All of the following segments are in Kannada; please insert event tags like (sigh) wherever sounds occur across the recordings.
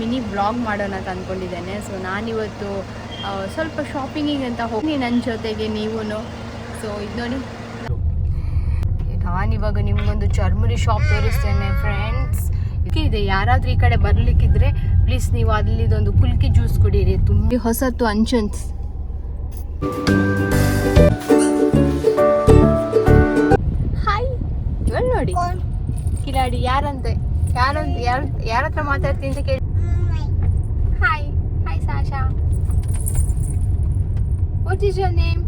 ಮಿನಿ ಬ್ಲಾಗ್ ಮಾಡೋಣ ಅಂತ ಅಂದ್ಕೊಂಡಿದ್ದೇನೆ ಸೊ ನಾನಿವತ್ತು ಸ್ವಲ್ಪ ಶಾಪಿಂಗಿಗೆ ಅಂತ ಹೋಗಿ ನನ್ನ ಜೊತೆಗೆ ನೀವು ಸೊ ಇದು ನೋಡಿ. ನಾನಿವಾಗ ನಿಮಗೊಂದು ಚರ್ಮುರಿ ಶಾಪ್ ತೋರಿಸ್ತೇನೆ ಫ್ರೆಂಡ್ಸ್ ಇದೆ. ಯಾರಾದರೂ ಈ ಕಡೆ ಬರಲಿಕ್ಕಿದ್ರೆ ಪ್ಲೀಸ್ ನೀವು ಅಲ್ಲಿದೊಂದು ಕುಲ್ಕಿ ಜ್ಯೂಸ್ ಕುಡೀರಿ. ತುಂಬ ಹೊಸತು ಅಂಚನ್ಸ್ ಹಾಯ್ ಇವಳು ನೋಡಿ. ಕಿಲಾಡಿ ಯಾರಂತೆ? ಯಾರಂತ ಯಾರ ಯಾರ ಹತ್ರ ಮಾತಾಡ್ತೀನಿ ಅಂತ ಕೇಳಿ hi hi Sasha what is your name?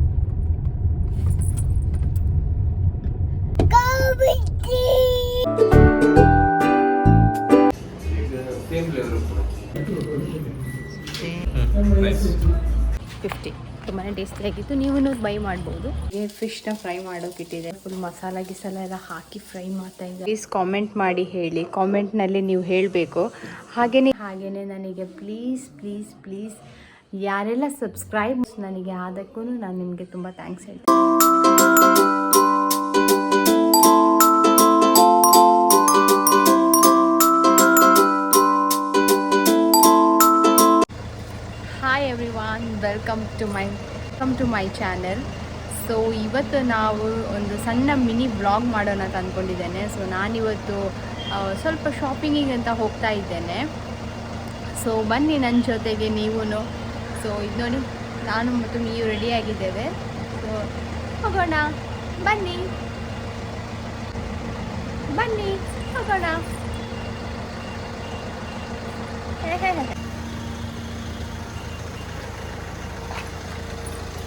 Fifty ತುಂಬಾ ಟೇಸ್ಟಿಯಾಗಿತ್ತು ನೀವು ಬೈ ಮಾಡ್ಬೋದು. ಫಿಶ್ನ ಫ್ರೈ ಮಾಡೋಕ್ಕಿಟ್ಟಿದೆ ಫುಲ್ ಮಸಾಲ ಗಿಸಾಲ ಎಲ್ಲ ಹಾಕಿ ಫ್ರೈ ಮಾಡ್ತಾ ಇದ್ದಾರೆ. ಪ್ಲೀಸ್ ಕಾಮೆಂಟ್ ಮಾಡಿ ಹೇಳಿ. ಕಾಮೆಂಟ್ನಲ್ಲಿ ನೀವು ಹೇಳಬೇಕು. ಹಾಗೆಯೇ ಹಾಗೆಯೇ ನನಗೆ ಪ್ಲೀಸ್ ಪ್ಲೀಸ್ ಪ್ಲೀಸ್ ಯಾರೆಲ್ಲ ಸಬ್ಸ್ಕ್ರೈಬ್ ನನಗೆ ಆದಕ್ಕೂ ನಾನು ನಿಮಗೆ ತುಂಬ ಥ್ಯಾಂಕ್ಸ್ ಹೇಳ್ತೀನಿ. Hi everyone welcome to my welcome to my channel so ಇವತ್ತು ನಾವು ಒಂದು ಸಣ್ಣ ಮಿನಿ ಬ್ಲಾಗ್ ಮಾಡೋಣ ಅಂತ ಅಂದ್ಕೊಂಡಿದ್ದೇನೆ ಸೊ ನಾನಿವತ್ತು ಸ್ವಲ್ಪ ಶಾಪಿಂಗಿಗೆ ಅಂತ ಹೋಗ್ತಾ ಇದ್ದೇನೆ. ಸೊ ಬನ್ನಿ ನನ್ನ ಜೊತೆಗೆ ನೀವು ಸೊ ಇದು ನೋಡಿ ನಾನು ಮತ್ತು ನೀವು ರೆಡಿಯಾಗಿದ್ದೇವೆ ಸೊ ಹೋಗೋಣ. ಬನ್ನಿ. ಬನ್ನಿ. ಹೋಗೋಣ.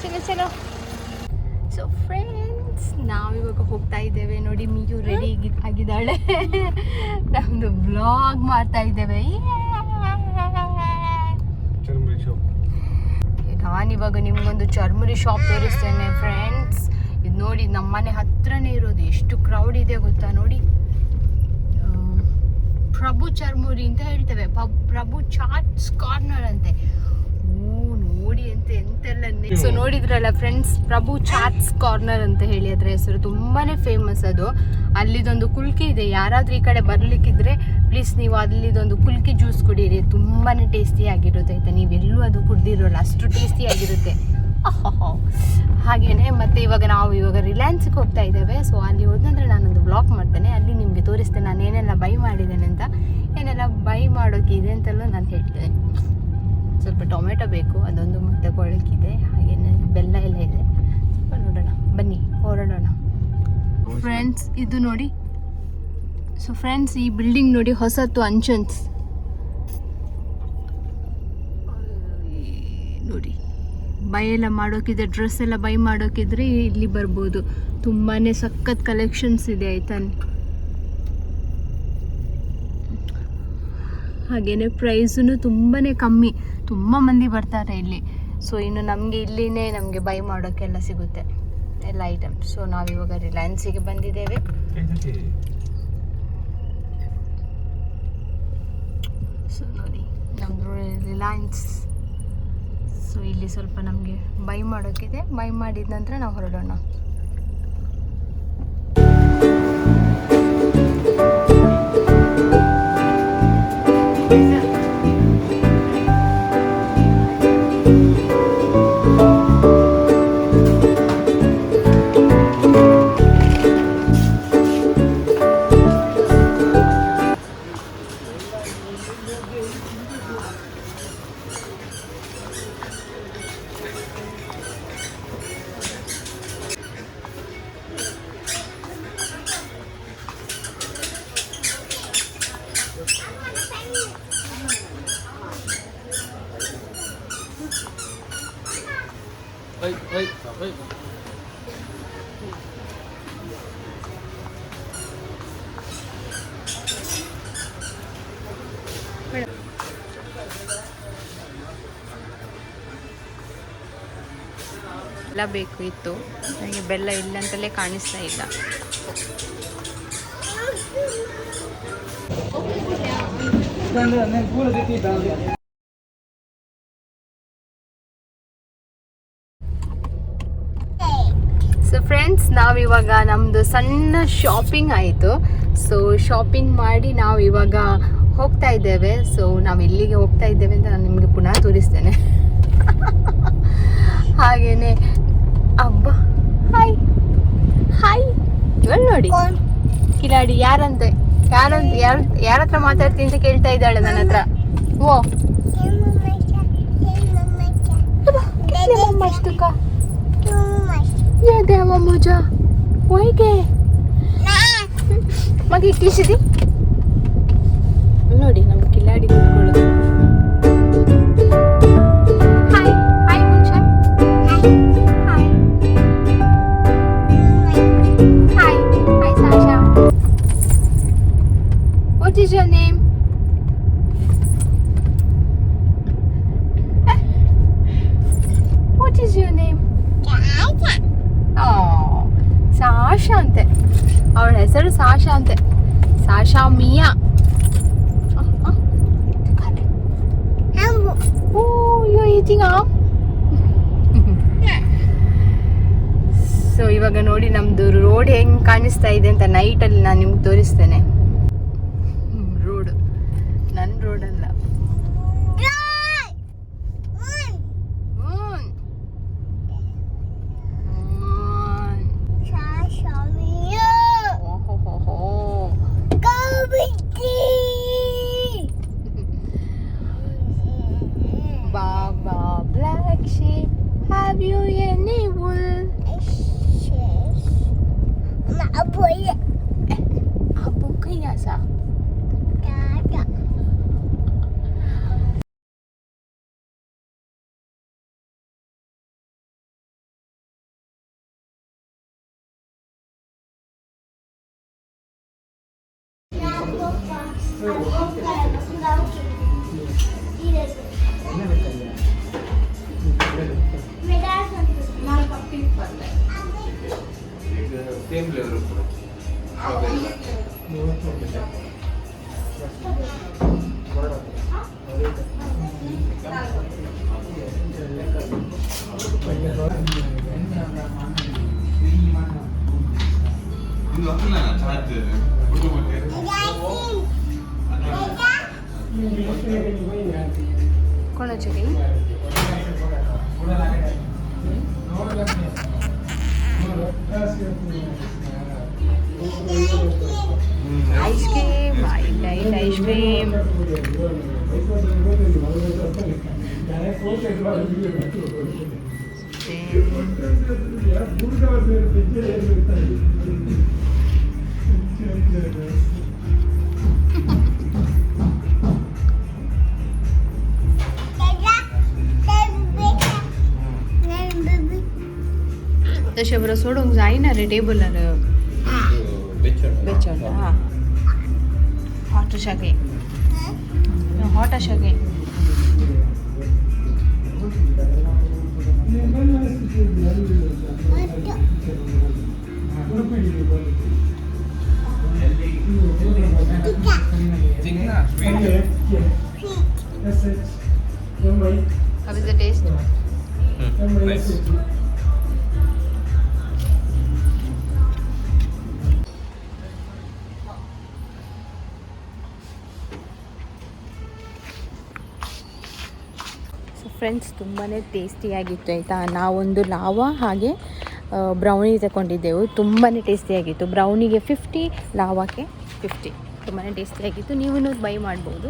ಚಲೋ ಚಲೋ. ಸೊ ಫ್ರೆಂಡ್ಸ್ ನಾವಿವಾಗ ಹೋಗ್ತಾ ಇದ್ದೇವೆ. ನೋಡಿ, ಮಿಯು ರೆಡಿ ಆಗಿದ್ದಾಳೆ. (laughs) ನಮ್ಮದು ಬ್ಲಾಗ್ ಮಾಡ್ತಾ ಇದ್ದೇವೆ. ನಾನಿವಾಗ ನಿಮ್ಗೊಂದು ಚರ್ಮುರಿ ಶಾಪ್ ತೋರಿಸ್ತೇನೆ ಫ್ರೆಂಡ್ಸ್ ಇದು ನೋಡಿ ನಮ್ಮ ಮನೆ ಹತ್ರನೇ ಇರೋದು. ಎಷ್ಟು ಕ್ರೌಡ್ ಇದೆ ಗೊತ್ತಾ ನೋಡಿ. ಪ್ರಭು ಚರ್ಮುರಿ ಅಂತ ಹೇಳ್ತೇವೆ. ಪ್ರಭು ಚಾಟ್ಸ್ ಕಾರ್ನರ್ ಅಂತೆ. ನೋಡಿ ಅಂತ ಎಂತೆಲ್ಲ ಸೊ ನೋಡಿದ್ರಲ್ಲ ಫ್ರೆಂಡ್ಸ್ ಪ್ರಭು ಚಾಟ್ಸ್ ಕಾರ್ನರ್ ಅಂತ ಹೇಳಿ ಅದ್ರ ಹೆಸರು ತುಂಬಾನೇ ಫೇಮಸ್ ಅದು. ಅಲ್ಲಿದೊಂದು ಕುಲ್ಕಿ ಇದೆ. ಯಾರಾದ್ರೂ ಈ ಕಡೆ ಬರ್ಲಿಕ್ಕಿದ್ರೆ ಪ್ಲೀಸ್ ನೀವು ಅಲ್ಲಿದೊಂದು ಕುಲ್ಕಿ ಜ್ಯೂಸ್ ಕುಡೀರಿ. ತುಂಬಾನೇ ಟೇಸ್ಟಿ ಆಗಿರುತ್ತೆ. ಆಯ್ತಾ ನೀವೆಲ್ಲೂ ಅದು ಕುಡ್ದಿರೋಲ್ಲ. ಅಷ್ಟು ಟೇಸ್ಟಿ ಆಗಿರುತ್ತೆ. ಹಾಗೇನೆ ಮತ್ತೆ ಇವಾಗ ನಾವು ಇವಾಗ ರಿಲಯನ್ಸ್ಗೆ ಹೋಗ್ತಾ ಇದ್ದೇವೆ. ಸೊ ಅಲ್ಲಿ ಹೋದಂದ್ರೆ ನಾನೊಂದು ಬ್ಲಾಗ್ ಮಾಡ್ತೇನೆ. ಅಲ್ಲಿ ನಿಮಗೆ ತೋರಿಸ್ತೇನೆ. ನಾನು ಏನೆಲ್ಲ ಬೈ ಮಾಡಿದ್ದೇನೆ ಅಂತ. ಏನೆಲ್ಲ ಬೈ ಮಾಡೋಕೆ ಇದೆ ಅಂತೆಲ್ಲ ನಾನು ಹೇಳ್ತೇನೆ. ಸ್ವಲ್ಪ ಟೊಮೆಟೊ ಬೇಕು, ಅದೊಂದು ಮತ್ತೆ ಕೊಳಕಿದೆ ಹಾಗೇನೆ ಬೆಲ್ಲ ಎಲ್ಲ ಇದೆ. ಸ್ವಲ್ಪ ನೋಡೋಣ, ಬನ್ನಿ ಹೊರಡೋಣ ಫ್ರೆಂಡ್ಸ್ ಇದು ನೋಡಿ. ಸೊ ಫ್ರೆಂಡ್ಸ್ ಈ ಬಿಲ್ಡಿಂಗ್ ನೋಡಿ ಹೊಸತು ಅಂಚನ್ಸ್. ನೋಡಿ. ಬೈ ಎಲ್ಲ ಮಾಡೋಕಿದೆ ಡ್ರೆಸ್ ಎಲ್ಲ ಬೈ ಮಾಡೋಕಿದ್ರೆ ಇಲ್ಲಿ ಬರ್ಬೋದು. ತುಂಬಾ ಸಖತ್ ಕಲೆಕ್ಷನ್ಸ್ ಇದೆ, ಆಯ್ತಾ? ಹಾಗೇನೆ ಪ್ರೈಸೂ ತುಂಬಾ ಕಮ್ಮಿ. ತುಂಬ ಮಂದಿ ಬರ್ತಾರೆ ಇಲ್ಲಿ. ಸೊ ಇನ್ನು ನಮಗೆ ಇಲ್ಲಿನೇ ನಮಗೆ ಬೈ ಮಾಡೋಕ್ಕೆಲ್ಲ ಸಿಗುತ್ತೆ ಎಲ್ಲ ಐಟಮ್ ಸೊ ನಾವಿವಾಗ ರಿಲಯನ್ಸಿಗೆ ಬಂದಿದ್ದೇವೆ. ಸೊ ನೋಡಿ ನಮ್ಮದು ರಿಲಯನ್ಸ್ ಸೊ ಇಲ್ಲಿ ಸ್ವಲ್ಪ ನಮಗೆ ಬೈ ಮಾಡೋಕ್ಕಿದೆ ಬೈ ಮಾಡಿದ ನಂತರ ನಾವು ಹೊರಡೋಣ. ಎಲ್ಲ ಬೇಕು ಇತ್ತು. ನನಗೆ ಬೆಲ್ಲ ಇಲ್ಲ ಅಂತಲೇ ಕಾಣಿಸ್ತಾ ಇಲ್ಲ. ಸೊ ಫ್ರೆಂಡ್ಸ್ ನಾವಿವಾಗ ನಮ್ಮದು ಸಣ್ಣ ಶಾಪಿಂಗ್ ಆಯಿತು. ಸೊ ಶಾಪಿಂಗ್ ಮಾಡಿ ನಾವು ಇವಾಗ ಹೋಗ್ತಾ ಇದ್ದೇವೆ. ಸೊ ನಾವು ಎಲ್ಲಿಗೆ ಹೋಗ್ತಾ ಇದ್ದೇವೆ ಅಂತ ನಾನು ನಿಮಗೆ ಪುನಃ ತೋರಿಸ್ತೇನೆ. (laughs) ಹಾಗೇನೆ ಅಬ್ಬ. ಹಾಯ್ ಹಾಯ್ ಇವಾಗ ನೋಡಿ. ಕಿಲಾಡಿ ಯಾರಂತೆ? ಯಾರಂತ? ಯಾರ ಯಾರ ಹತ್ರ ಮಾತಾಡ್ತೀನಿ ಅಂತ ಕೇಳ್ತಾ ಇದ್ದಾಳೆ ನನ್ನ ಹತ್ರ. ಓ. ಅಷ್ಟುಕ ಯಾಕೆ ಅಮ್ಮ ಮೋಜ ಹೋಯ್ಗೆ. ಮಗ ಇಟ್ಟಿಸಿದಿ ನೋಡಿ ನಮ್ಮ ಕಿಲಾಡಿ ಕುತ್ಕೊಳ್ಳೋದು. ಸಾಶಾ ಅಂತೆ. ಅವಳ ಹೆಸರು ಸಾಶಾ ಅಂತೆ. ಸಾಶಾ ಮಿಯಾ. ಸೊ ಇವಾಗ ನೋಡಿ ನಮ್ದು ರೋಡ್ ಹೆಂಗ್ ಕಾಣಿಸ್ತಾ ಇದೆ ಅಂತ ನೈಟ್ ಅಲ್ಲಿ ನಾನು ನಿಮ್ಗೆ ತೋರಿಸ್ತೇನೆ. कोणाची ती आईस्क्रीम आई लाईक आईस्क्रीम तो तशें बरो सोडूंक जायना रे टेबल बेचण हॉट अशा गे हॉट अशा गे Thank you. How is the taste? Nice so friends ತುಂಬಾ ಟೇಸ್ಟಿಯಾಗಿತ್ತು ಆಯಿತಾ? ನಾವೊಂದು ಲಾವಾ ಹಾಗೆ ಬ್ರೌನಿ ತಗೊಂಡಿದ್ದೆವು. ತುಂಬಾ ಟೇಸ್ಟಿಯಾಗಿತ್ತು ಬ್ರೌನಿಗೆ ಫಿಫ್ಟಿ ಲಾವಾಕ್ಕೆ ಫಿಫ್ಟಿ ತುಂಬಾ ಟೇಸ್ಟಿಯಾಗಿತ್ತು ನೀವು ಬೈ ಮಾಡ್ಬೋದು.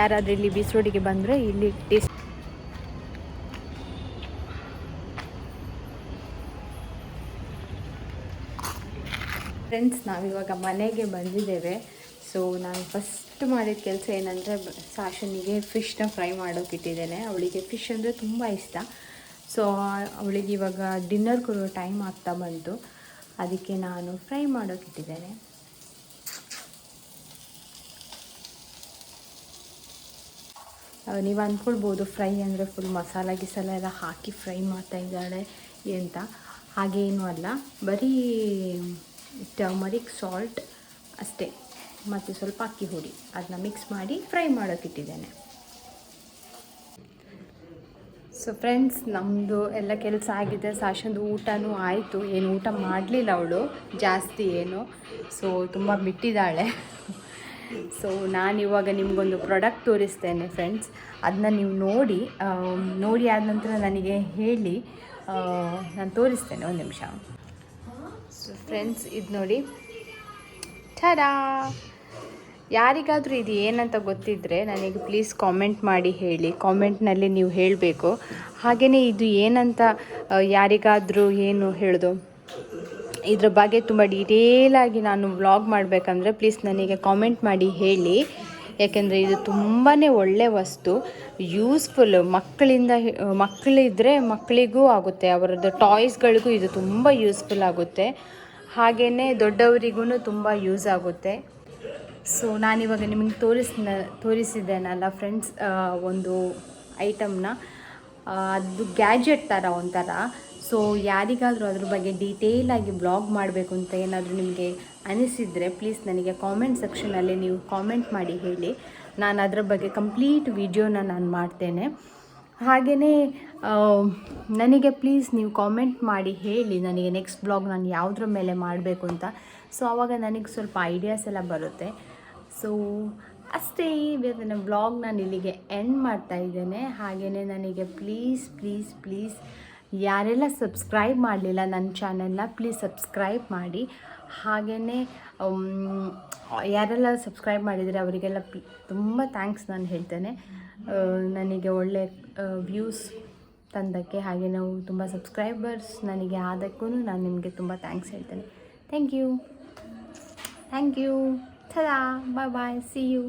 ಯಾರಾದರೂ ಇಲ್ಲಿ ಬೀಚ್ ರೋಡಿಗೆ ಬಂದರೆ ಇಲ್ಲಿ ಟೇಸ್ಟ್ ಫ್ರೆಂಡ್ಸ್ ನಾವಿವಾಗ ಮನೆಗೆ ಬಂದಿದ್ದೇವೆ. ಸೊ ನಾನು ಫಸ್ಟ್ ಮಾಡಿದ ಕೆಲಸ ಏನಂದರೆ ಸಾಶನಿಗೆ ಫಿಶ್ನ ಫ್ರೈ ಮಾಡೋಕ್ಕಿಟ್ಟಿದ್ದೇನೆ ಅವಳಿಗೆ ಫಿಶ್ ಅಂದರೆ ತುಂಬ ಇಷ್ಟ. ಸೊ, ಅವಳಿಗೆ ಇವಾಗ ಡಿನ್ನರ್ ಕೊಡೋ ಟೈಮ್ ಆಗ್ತಾ ಬಂತು. ಅದಕ್ಕೆ ನಾನು ಫ್ರೈ ಮಾಡೋಕೆ ಇಟ್ಟಿದ್ದೇನೆ. ನೀವು ಅಂದ್ಕೊಳ್ಬೋದು ಫ್ರೈ ಅಂದರೆ ಫುಲ್ ಮಸಾಲ ಗಿಸಾಲ ಎಲ್ಲ ಹಾಕಿ ಫ್ರೈ ಮಾಡ್ತಾ ಇದ್ದಾಳೆ ಅಂತ. ಹಾಗೇನೂ ಅಲ್ಲ, ಬರೀ ಟರ್ಮರಿಕ್ ಸಾಲ್ಟ್ ಅಷ್ಟೇ. ಮತ್ತು ಸ್ವಲ್ಪ ಅಕ್ಕಿ ಹುಡಿ ಅದನ್ನ ಮಿಕ್ಸ್ ಮಾಡಿ ಫ್ರೈ ಮಾಡೋಕ್ಕಿಟ್ಟಿದ್ದೇನೆ ಸೊ ಫ್ರೆಂಡ್ಸ್ ನಮ್ಮದು ಎಲ್ಲ ಕೆಲಸ ಆಗಿದೆ. ಸಾಶಂದು ಊಟನೂ ಆಯಿತು. ಏನು ಊಟ ಮಾಡಲಿಲ್ಲ ಅವಳು. ಜಾಸ್ತಿ ಏನು. ಸೊ ತುಂಬ ಬಿಟ್ಟಿದ್ದಾಳೆ. ಸೊ ನಾನು ಇವಾಗ ನಿಮಗೊಂದು ಪ್ರಾಡಕ್ಟ್ ತೋರಿಸ್ತೇನೆ ಫ್ರೆಂಡ್ಸ್ ಅದನ್ನ ನೀವು ನೋಡಿ ನೋಡಿ ಆದ ನಂತರ ನನಗೆ ಹೇಳಿ. ನಾನು ತೋರಿಸ್ತೇನೆ ಒಂದು ನಿಮಿಷ. ಸೊ ಫ್ರೆಂಡ್ಸ್ ಇದು ನೋಡಿ. ಠಡಾ ಯಾರಿಗಾದರೂ ಇದು ಏನಂತ ಗೊತ್ತಿದ್ದರೆ ನನಗೆ ಪ್ಲೀಸ್ ಕಾಮೆಂಟ್ ಮಾಡಿ ಹೇಳಿ. ಕಾಮೆಂಟ್ನಲ್ಲಿ ನೀವು ಹೇಳಬೇಕು. ಹಾಗೆಯೇ ಇದು ಏನಂತ ಯಾರಿಗಾದರೂ ಏನು ಹೇಳೋದು? ಇದ್ರ ಬಗ್ಗೆ ತುಂಬ ಡೀಟೇಲಾಗಿ ನಾನು ವ್ಲಾಗ್ ಮಾಡಬೇಕಂದ್ರೆ ಪ್ಲೀಸ್ ನನಗೆ ಕಾಮೆಂಟ್ ಮಾಡಿ ಹೇಳಿ. ಯಾಕೆಂದರೆ ಇದು ತುಂಬಾ ಒಳ್ಳೆ ವಸ್ತು. ಯೂಸ್ಫುಲ್ ಮಕ್ಕಳಿಂದ ಮಕ್ಕಳಿದ್ದರೆ ಮಕ್ಕಳಿಗೂ ಆಗುತ್ತೆ. ಅವರದ್ದು ಟಾಯ್ಸ್ಗಳಿಗೂ ಇದು ತುಂಬ ಯೂಸ್ಫುಲ್ ಆಗುತ್ತೆ. ಹಾಗೆಯೇ ದೊಡ್ಡವರಿಗೂ ತುಂಬ ಯೂಸ್ ಆಗುತ್ತೆ. ಸೊ ನಾನಿವಾಗ ನಿಮಗೆ ತೋರಿಸ್ ತೋರಿಸಿದ್ದೇನಲ್ಲ ಫ್ರೆಂಡ್ಸ್ ಒಂದು ಐಟಮ್ನ ಅದು ಗ್ಯಾಜೆಟ್ ಥರ ಒಂಥರ. ಸೊ ಯಾರಿಗಾದರೂ ಅದ್ರ ಬಗ್ಗೆ ಡೀಟೇಲಾಗಿ ಬ್ಲಾಗ್ ಮಾಡಬೇಕು ಅಂತ ಏನಾದರೂ ನಿಮಗೆ ಅನಿಸಿದರೆ ಪ್ಲೀಸ್ ನನಗೆ ಕಾಮೆಂಟ್ ಸೆಕ್ಷನಲ್ಲಿ ನೀವು ಕಾಮೆಂಟ್ ಮಾಡಿ ಹೇಳಿ. ನಾನು ಅದರ ಬಗ್ಗೆ ಕಂಪ್ಲೀಟ್ ವಿಡಿಯೋನ ನಾನು ಮಾಡ್ತೇನೆ. ಹಾಗೆಯೇ ನನಗೆ ಪ್ಲೀಸ್ ನೀವು ಕಾಮೆಂಟ್ ಮಾಡಿ ಹೇಳಿ. ನನಗೆ ನೆಕ್ಸ್ಟ್ ಬ್ಲಾಗ್ ನಾನು ಯಾವುದ್ರ ಮೇಲೆ ಮಾಡಬೇಕು ಅಂತ. ಸೊ ಆವಾಗ ನನಗೆ ಸ್ವಲ್ಪ ಐಡಿಯಾಸ್ ಎಲ್ಲ ಬರುತ್ತೆ. ಸೊ ಅಷ್ಟೇ ಇವತ್ತಿನ ಬ್ಲಾಗ್ ನಾನು ಇಲ್ಲಿಗೆ ಎಂಡ್ ಮಾಡ್ತಾ ಇದ್ದೇನೆ. ಹಾಗೆಯೇ ನನಗೆ ಪ್ಲೀಸ್ ಪ್ಲೀಸ್ ಪ್ಲೀಸ್ ಯಾರೆಲ್ಲ ಸಬ್ಸ್ಕ್ರೈಬ್ ಮಾಡಲಿಲ್ಲ ನನ್ನ ಚಾನೆಲ್ನ ಪ್ಲೀಸ್ ಸಬ್ಸ್ಕ್ರೈಬ್ ಮಾಡಿ. ಹಾಗೆಯೇ ಯಾರೆಲ್ಲ ಸಬ್ಸ್ಕ್ರೈಬ್ ಮಾಡಿದರೆ ಅವರಿಗೆಲ್ಲ ತುಂಬ ಥ್ಯಾಂಕ್ಸ್ ನಾನು ಹೇಳ್ತೇನೆ. ನನಗೆ ಒಳ್ಳೆ ವ್ಯೂಸ್ ತಂದಕ್ಕೆ ಹಾಗೆ ನಾವು ತುಂಬ ಸಬ್ಸ್ಕ್ರೈಬರ್ಸ್ ನನಗೆ ಆದಕ್ಕೂ ನಾನು ನಿಮಗೆ ತುಂಬ ಥ್ಯಾಂಕ್ಸ್ ಹೇಳ್ತೇನೆ. ಥ್ಯಾಂಕ್ ಯು ಥ್ಯಾಂಕ್ ಯು ಥರಾ ಬಾಯ್ ಬಾಯ್ ಸಿ ಯು